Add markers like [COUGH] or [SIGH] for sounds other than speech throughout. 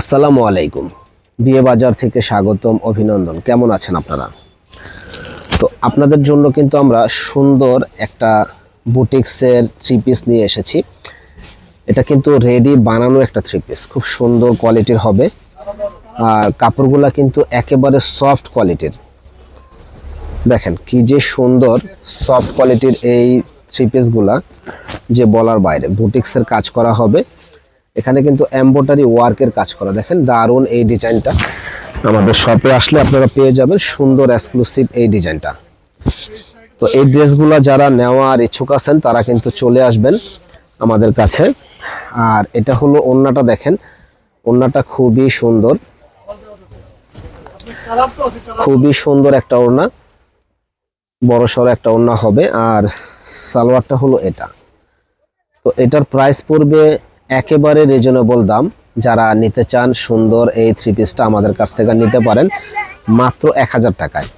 আসসালামু আলাইকুম। বিয়ে বাজার থেকে স্বাগতম, অভিনন্দন। কেমন আছেন আপনারা? তো আপনাদের জন্য কিন্তু আমরা সুন্দর একটা বুটিক্সের থ্রি পিস নিয়ে এসেছি। এটা কিন্তু রেডি বানানো একটা থ্রি পিস খুব সুন্দর কোয়ালিটির হবে। আর কাপড়গুলা কিন্তু একেবারে সফট কোয়ালিটির দেখেন কি যে সুন্দর সফট কোয়ালিটির এই থ্রি পিসগুলা যে বলার বাইরে। বুটিক্সের কাজ করা হবে। এখানে কিন্তু এম্বোটারি ওয়ার্কের কাজ করা। দেখেন দারুণ এই ডিজাইনটা। আমাদের শপে আসলে আপনারা পেয়ে যাবেন সুন্দর এক্সক্লুসিভ এই ডিজাইনটা। তো এই ড্রেসগুলো যারা নেওয়ার ইচ্ছুক আছেন, তারা কিন্তু চলে আসবেন আমাদের কাছে। আর এটা হলো ওন্নাটা দেখেন। ওন্নাটা খুবই সুন্দর। খুবই সুন্দর একটা ওড়না বড় সড়ো একটা ওড়না হবে। আর সালোয়ারটা হলো এটা। তো এটার প্রাইস পড়বে একেবারে রিজনেবল দাম। যারা নিতে চান সুন্দর এই থ্রি পিসটা আমাদের কাছ থেকে নিতে পারেন, মাত্র এক হাজার টাকায়।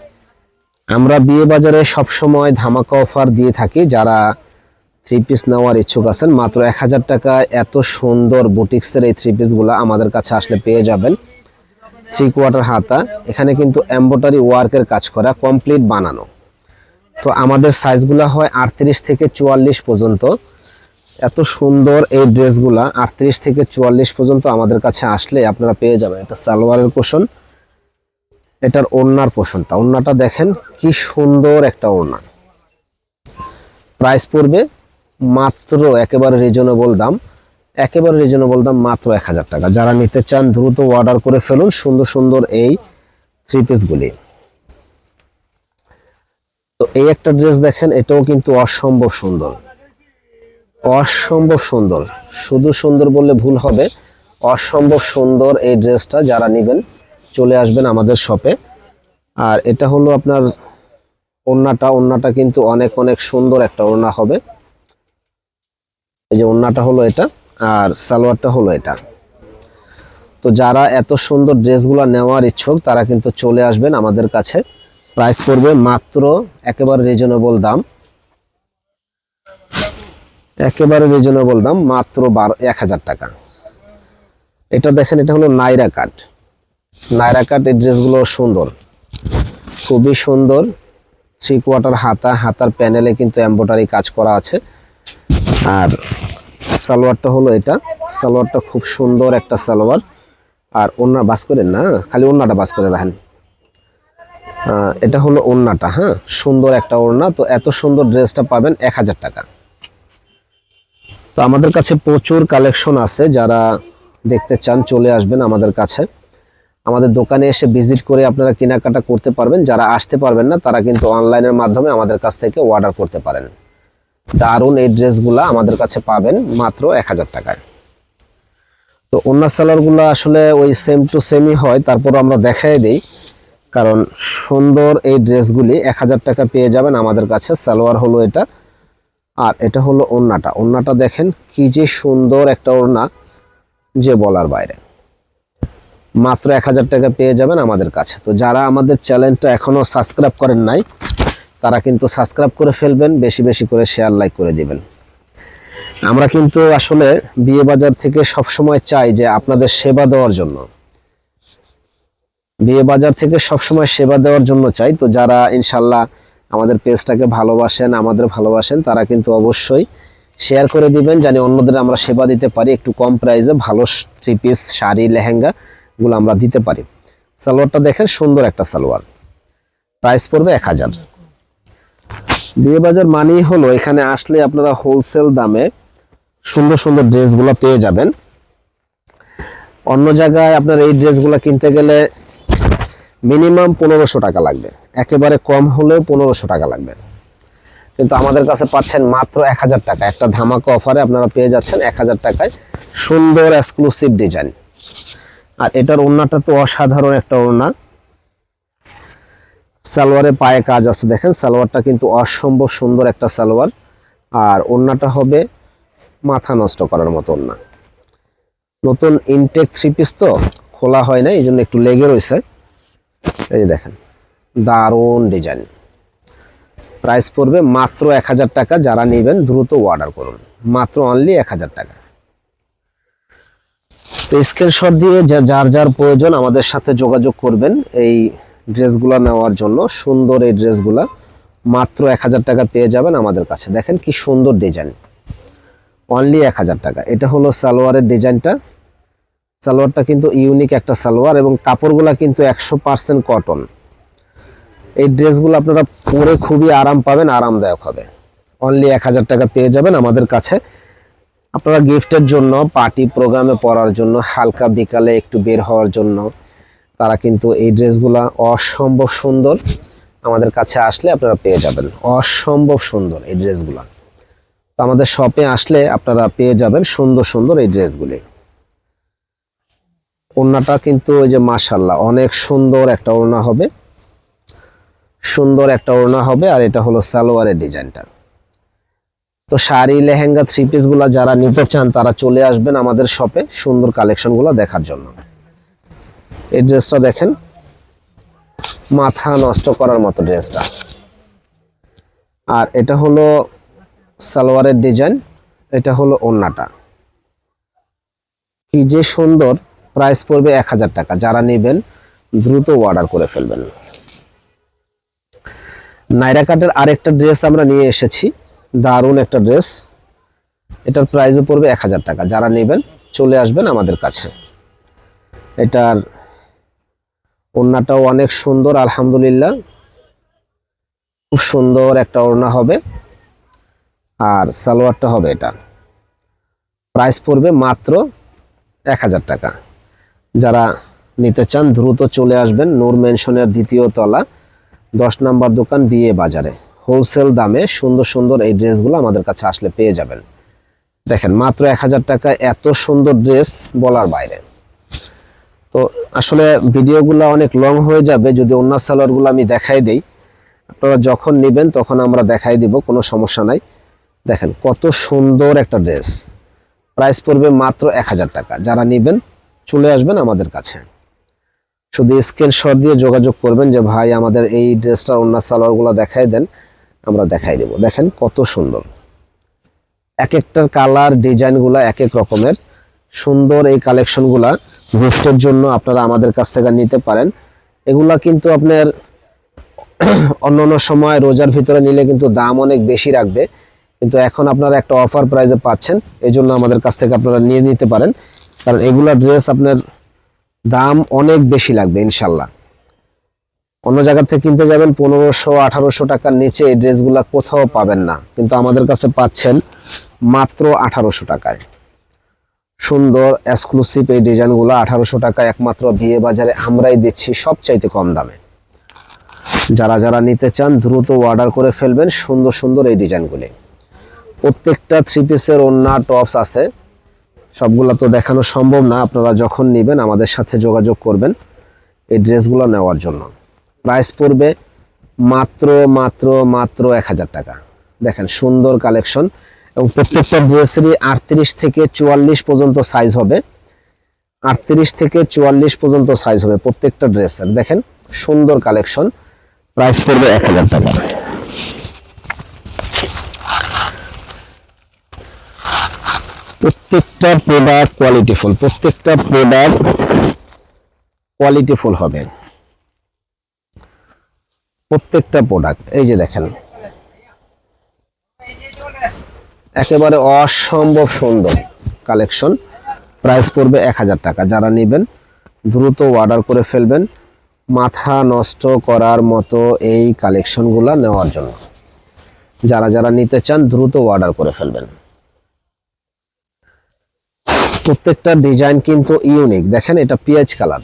আমরা বিয়ে বাজারে সবসময় ধামাকা অফার দিয়ে থাকি। যারা থ্রি পিস নেওয়ার ইচ্ছুক আছেন, মাত্র এক হাজার টাকায় এত সুন্দর বুটিক্সের এই থ্রি পিসগুলো আমাদের কাছে আসলে পেয়ে যাবেন। থ্রি কোয়ার্টার হাতা, এখানে কিন্তু এম্বোটারি ওয়ার্কের কাজ করা কমপ্লিট বানানো। তো আমাদের সাইজগুলো হয় আটত্রিশ থেকে চুয়াল্লিশ পর্যন্ত। এত সুন্দর এই ড্রেসগুলা আটত্রিশ থেকে চুয়াল্লিশ পর্যন্ত আমাদের কাছে আসলে আপনারা পেয়ে যাবেন। এটা সালোয়ারের পোষণ, এটার ওড়নার পোষণটা। ওড়নাটা দেখেন কি সুন্দর একটা ওড়না। প্রাইস পড়বে মাত্র একেবারে রিজনেবল দাম, একেবারে রিজনেবল দাম মাত্র এক হাজার টাকা। যারা নিতে চান, দ্রুত অর্ডার করে ফেলুন সুন্দর সুন্দর এই থ্রি পিসগুলি তো এই একটা ড্রেস দেখেন, এটাও কিন্তু অসম্ভব সুন্দর। অসম্ভব সুন্দর। শুধু সুন্দর বললে ভুল হবে। অসম্ভব সুন্দর এই ড্রেসটা যারা নেবেন, চলে আসবেন আমাদের শপে। আর এটা হলো আপনার ওড়নাটা। ওড়নাটা কিন্তু অনেক অনেক সুন্দর একটা ওড়না হবে। এই যে ওড়নাটা হলো এটা আর সালোয়ারটা হলো এটা। তো যারা এত সুন্দর ড্রেসগুলো নেওয়ার ইচ্ছুক, তারা কিন্তু চলে আসবেন আমাদের কাছে। প্রাইস পড়বে মাত্র একেবারে রিজনেবল দাম। একেবারে রিজনেবল দাম, মাত্র বারো এক হাজার টাকা। এটা দেখেন, এটা হলো নাইরা কাট নাইরা কাট এই ড্রেসগুলো সুন্দর। খুবই সুন্দর। থ্রি কোয়ার্টার হাতা, হাতার প্যানেলে কিন্তু এম্বোটারি কাজ করা আছে। আর সালোয়ারটা হলো এটা। সালোয়ারটা খুব সুন্দর একটা সালোয়ার। আর ওন্না বাস করেন না, খালি ওন্নাটা বাস করে রাখেন। এটা হলো ওন্নাটা হ্যাঁ? সুন্দর একটা ওড়না। তো এত সুন্দর ড্রেসটা পাবেন এক হাজার টাকা। তো আমাদের কাছে প্রচুর কালেকশন আছে, যারা দেখতে চান চলে আসবেন আমাদের কাছে। আমাদের দোকানে এসে ভিজিট করে আপনারা কেনাকাটা করতে পারবেন। যারা আসতে পারবেন না, তারা কিন্তু অনলাইনের মাধ্যমে আমাদের কাছ থেকে অর্ডার করতে পারেন। দারুণ এই ড্রেসগুলো আমাদের কাছে পাবেন মাত্র এক হাজার টাকায়। তো অন্য সালোয়ারগুলো আসলে ওই সেম টু সেমই হয় তারপর আমরা দেখাই দিই। কারণ সুন্দর এই ড্রেসগুলি এক হাজার টাকা পেয়ে যাবেন আমাদের কাছে, সালোয়ার হলো এটা। আর এটা হলো ওড়নাটা। ওড়নাটা দেখেন কি যে সুন্দর একটা ওড়না যে বলার বাইরে। মাত্র এক হাজার টাকা পেয়ে যাবেন আমাদের কাছে। তো যারা আমাদের চ্যানেলটা এখনও সাবস্ক্রাইব করেন নাই, তারা কিন্তু সাবস্ক্রাইব করে ফেলবেন, বেশি বেশি করে শেয়ার, লাইক করে দিবেন। আমরা কিন্তু আসলে বিয়ে বাজার থেকে সবসময় চাই যে আপনাদের সেবা দেওয়ার জন্য। বিয়ে বাজার থেকে সবসময় সেবা দেওয়ার জন্য চাই। তো যারা ইনশাল্লাহ আমাদের পেজটাকে ভালোবাসেন, আমাদের ভালোবাসেন, তারা কিন্তু অবশ্যই শেয়ার করে দিবেন জানি অন্যদের আমরা সেবা দিতে পারি, একটু কম প্রাইসে ভালো থ্রি পিস শাড়ি, লেহেঙ্গা এগুলো আমরা দিতে পারি। সালোয়ারটা দেখেন সুন্দর একটা সালোয়ার। প্রাইস পড়বে এক হাজার। বিয়ে বাজার মানেই হলো এখানে আসলে আপনারা হোলসেল দামে সুন্দর সুন্দর ড্রেসগুলো পেয়ে যাবেন। অন্য জায়গায় আপনার এই ড্রেসগুলো কিনতে গেলে মিনিমাম পনেরোশো টাকা লাগবে। একেবারে কম হলেও পনেরোশো টাকা লাগবে। কিন্তু আমাদের কাছে পাচ্ছেন মাত্র এক হাজার টাকা। একটা ধামাকা অফারে আপনারা পেয়ে যাচ্ছেন এক হাজার টাকায় সুন্দর এক্সক্লুসিভ ডিজাইন আর এটার ওড়নাটা তো অসাধারণ একটা ওড়না। সালোয়ারে পায়ে কাজ আছে, দেখেন সালোয়ারটা কিন্তু অসম্ভব সুন্দর একটা সালোয়ার। আর ওড়নাটা হবে মাথা নষ্ট করার মতো ওড়না। নতুন ইনটেক থ্রি পিস তো খোলা হয় না এই জন্য একটু লেগে রয়েছে। এই দেখেন। দারুণ ডিজাইন প্রাইস পড়বে মাত্র এক হাজার টাকা, যারা নেবেন দ্রুত অর্ডার করুন। মাত্র অনলি এক হাজার টাকা। তো স্ক্রিনশট দিয়ে যা- যার যার প্রয়োজন আমাদের সাথে যোগাযোগ করবেন এই ড্রেসগুলো নেওয়ার জন্য। সুন্দর এই ড্রেসগুলো মাত্র এক হাজার টাকা পেয়ে যাবেন আমাদের কাছে। দেখেন কি সুন্দর ডিজাইন অনলি এক হাজার টাকা। এটা হলো সালোয়ারের ডিজাইনটা সালোয়ারটা কিন্তু ইউনিক একটা সালোয়ার এবং কাপড়গুলা কিন্তু একশো পার্সেন্ট কটন এই ড্রেসগুলো আপনারা পরে খুবই আরাম পাবেন, আরামদায়ক হবে। অনলি এক হাজার টাকা পেয়ে যাবেন আমাদের কাছে। আপনারা গিফটের জন্য পার্টি প্রোগ্রামে পরার জন্য, হালকা বিকালে একটু বের হওয়ার জন্য, তারা কিন্তু এই ড্রেসগুলা অসম্ভব সুন্দর আমাদের কাছে আসলে আপনারা পেয়ে যাবেন। অসম্ভব সুন্দর এই ড্রেসগুলো। তো আমাদের শপে আসলে আপনারা পেয়ে যাবেন সুন্দর সুন্দর এই ড্রেসগুলি। ওড়নাটা কিন্তু ওই যে মাশাল্লাহ অনেক সুন্দর একটা ওড়না হবে। সুন্দর একটা ওড়না হবে আর এটা হলো সালোয়ারের ডিজাইনটা। তো শাড়ি, লেহেঙ্গা থ্রি পিসগুলা যারা নিতে চান, তারা চলে আসবেন আমাদের শপে সুন্দর কালেকশনগুলা দেখার জন্য। এই ড্রেসটা দেখেন, মাথা নষ্ট করার মতো ড্রেসটা আর এটা হলো সালোয়ারের ডিজাইন, এটা হলো ওড়নাটা। কি যে সুন্দর প্রাইস পড়বে এক হাজার টাকা। যারা নেবেন, দ্রুত অর্ডার করে ফেলবেন। নাইরা কাটের আরেকটা ড্রেস আমরা নিয়ে এসেছি। দারুণ একটা ড্রেস এটার প্রাইসও পড়বে এক হাজার টাকা। যারা নেবেন, চলে আসবেন আমাদের কাছে। এটার ওড়নাটাও অনেক সুন্দর, আলহামদুলিল্লাহ। খুব সুন্দর একটা ওড়না হবে। আর সালোয়ারটা হবে এটা। প্রাইস পড়বে মাত্র এক হাজার টাকা। যারা নিতে চান, দ্রুত চলে আসবেন। নূর মেনশনের দ্বিতীয় তলা। দশ নম্বর দোকান বিয়ে বাজারে। হোলসেল দামে সুন্দর সুন্দর এই ড্রেসগুলো আমাদের কাছে আসলে পেয়ে যাবেন। দেখেন, মাত্র এক হাজার টাকা এত সুন্দর ড্রেস বলার বাইরে। তো আসলে ভিডিওগুলো অনেক লং হয়ে যাবে, যদি অন্য সালোয়ারগুলো আমি দেখাই দিই, আপনারা যখন নেবেন তখন আমরা দেখাই দিব, কোনো সমস্যা নাই। দেখেন, কত সুন্দর একটা ড্রেস। প্রাইস পড়বে মাত্র এক হাজার টাকা। যারা নেবেন, চলে আসবেন আমাদের কাছে। শুধু স্কেল স্ক্রিনশট দিয়ে যোগাযোগ করবেন যে, ভাই, আমাদের এই ড্রেসটা অন্য সালোয়ারগুলো দেখাই দেন, আমরা দেখাই দেব। দেখেন কত সুন্দর। এক একটার কালার ডিজাইনগুলো এক এক রকমের। সুন্দর এই কালেকশনগুলা গিফটের জন্য আপনারা আমাদের কাছ থেকে নিতে পারেন। এগুলা কিন্তু আপনার [CLEARS THROAT] অন্য অন্য সময় রোজার ভিতরে নিলে কিন্তু দাম অনেক বেশি রাখবে। কিন্তু এখন আপনারা একটা অফার প্রাইজে পাচ্ছেন এই জন্য আমাদের কাছ থেকে আপনারা নিয়ে নিতে পারেন। কারণ এগুলা ড্রেস আপনার দাম অনেক বেশি লাগবে, ইনশাল্লাহ। অন্য জায়গা থেকে কিনতে যাবেন পনেরোশো, আঠারোশো টাকার নিচে এই ড্রেসগুলো কোথাও পাবেন না। কিন্তু আমাদের কাছে পাচ্ছেন মাত্র আঠারোশো টাকায়। সুন্দর এক্সক্লুসিভ এই ডিজাইনগুলো আঠারোশো টাকা একমাত্র বিয়ে বাজারে আমরাই দিচ্ছি সবচাইতে কম দামে। যারা যারা নিতে চান দ্রুত অর্ডার করে ফেলবেন সুন্দর সুন্দর এই ডিজাইনগুলি। প্রত্যেকটা থ্রি পিসের ওন্না টপস আছে। সবগুলো তো দেখানো সম্ভব না। আপনারা যখন নেবেন, আমাদের সাথে যোগাযোগ করবেন এই ড্রেসগুলো নেওয়ার জন্য। প্রাইস পড়বে মাত্র মাত্র মাত্র এক হাজার টাকা। দেখেন, সুন্দর কালেকশন এবং প্রত্যেকটা ড্রেসেরই আটত্রিশ থেকে চুয়াল্লিশ পর্যন্ত সাইজ হবে। আটত্রিশ থেকে চুয়াল্লিশ পর্যন্ত সাইজ হবে প্রত্যেকটা ড্রেসের। দেখেন, সুন্দর কালেকশন। প্রাইস পড়বে এক হাজার টাকা। প্রত্যেকটা প্রোডাক্ট কোয়ালিটিফুল প্রত্যেকটা প্রোডাক্ট কোয়ালিটিফুল হবে। প্রত্যেকটা প্রোডাক্ট এই যে দেখেন। একেবারে অসম্ভব সুন্দর কালেকশন প্রাইস পড়বে এক হাজার টাকা। যারা নেবেন, দ্রুত অর্ডার করে ফেলবেন। মাথা নষ্ট করার মতো এই কালেকশনগুলো নেওয়ার জন্য। যারা যারা নিতে চান, দ্রুত অর্ডার করে ফেলবেন। প্রত্যেকটা ডিজাইন কিন্তু ইউনিক। দেখেন, এটা পিঁয়াজ কালার।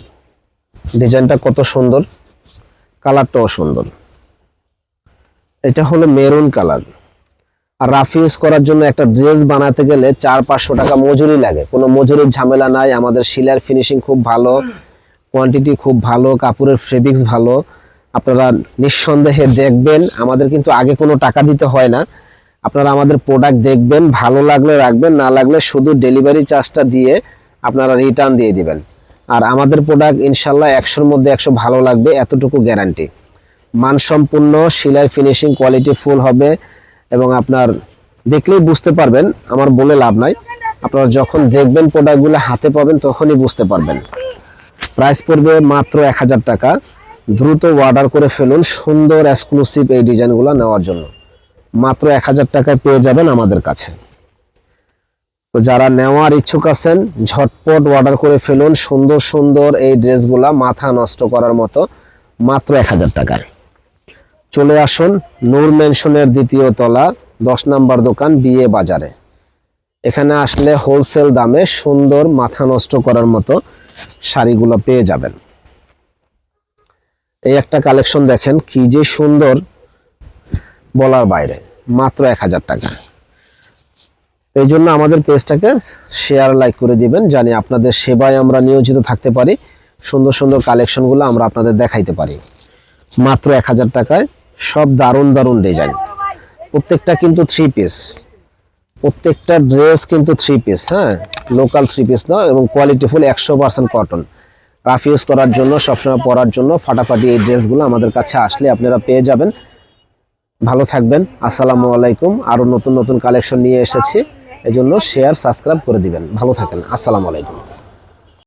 ডিজাইনটা কত সুন্দর, কালারটাও সুন্দর। এটা হলো মেরুন কালার। আর রাফ ইউজ করার জন্য একটা ড্রেস বানাতে গেলে চার পাঁচশো টাকা মজুরি লাগে। কোনো মজুরির ঝামেলা নাই, আমাদের শিলার ফিনিশিং খুব ভালো কোয়ান্টিটি খুব ভালো, কাপড়ের ফেব্রিক্স ভালো। আপনারা নিঃসন্দেহে দেখবেন, আমাদের কিন্তু আগে কোনো টাকা দিতে হয় না। আপনারা আমাদের প্রোডাক্ট দেখবেন, ভালো লাগলে রাখবেন, না লাগলে শুধু ডেলিভারি চার্জটা দিয়ে আপনারা রিটার্ন দিয়ে দিবেন। আর আমাদের প্রোডাক্ট ইনশাল্লাহ একশোর মধ্যে একশো ভালো লাগবে, এতটুকু গ্যারান্টি মানসম্পূর্ণ, সিলাই ফিনিশিং কোয়ালিটি ফুল হবে এবং আপনার দেখলেই বুঝতে পারবেন, আমার বলে লাভ নাই। আপনারা যখন দেখবেন প্রোডাক্টগুলো হাতে পাবেন, তখনই বুঝতে পারবেন। প্রাইস পড়বে মাত্র এক হাজার টাকা। দ্রুত অর্ডার করে ফেলুন সুন্দর এক্সক্লুসিভ এই ডিজাইনগুলো নেওয়ার জন্য। মাত্র এক হাজার টাকায় পেয়ে যাবেন আমাদের কাছে। তো যারা নেওয়ার ইচ্ছুক আছেন, ঝটপট অর্ডার করে ফেলুন। সুন্দর সুন্দর এই ড্রেসগুলা মাথা নষ্ট করার মতো মাত্র এক হাজার টাকায়। চলে আসুন নূর মেনশনের দ্বিতীয় তলা, দশ নাম্বার দোকান, বিয়ে বাজারে। এখানে আসলে হোলসেল দামে সুন্দর মাথা নষ্ট করার মতো শাড়িগুলো পেয়ে যাবেন। এই একটা কালেকশন দেখেন, কি যে সুন্দর। বলার বাইরে, মাত্র এক হাজার টাকা। এই জন্য আমাদের পেজটাকে শেয়ার লাইক করে দিবেন, জানি আপনাদের সেবায় আমরা নিয়োজিত থাকতে পারি, সুন্দর সুন্দর কালেকশনগুলো আমরা আপনাদের দেখাইতে পারি। মাত্র এক হাজার টাকায় সব দারুণ দারুণ ডিজাইন প্রত্যেকটা কিন্তু থ্রি পিস প্রত্যেকটা ড্রেস কিন্তু থ্রি পিস হ্যাঁ? লোকাল থ্রি পিস না, এবং কোয়ালিটিফুল একশো পার্সেন্ট কটন রাফ ইউজ করার জন্য, সবসময় পরার জন্য, ফাটাফাটি এই ড্রেসগুলো আমাদের কাছে আসলে আপনারা পেয়ে যাবেন। ভালো থাকবেন। আসসালামু আলাইকুম। আরও নতুন নতুন কালেকশন নিয়ে এসেছি। এজন্য শেয়ার সাবস্ক্রাইব করে দিবেন। ভালো থাকেন। আসসালামু আলাইকুম।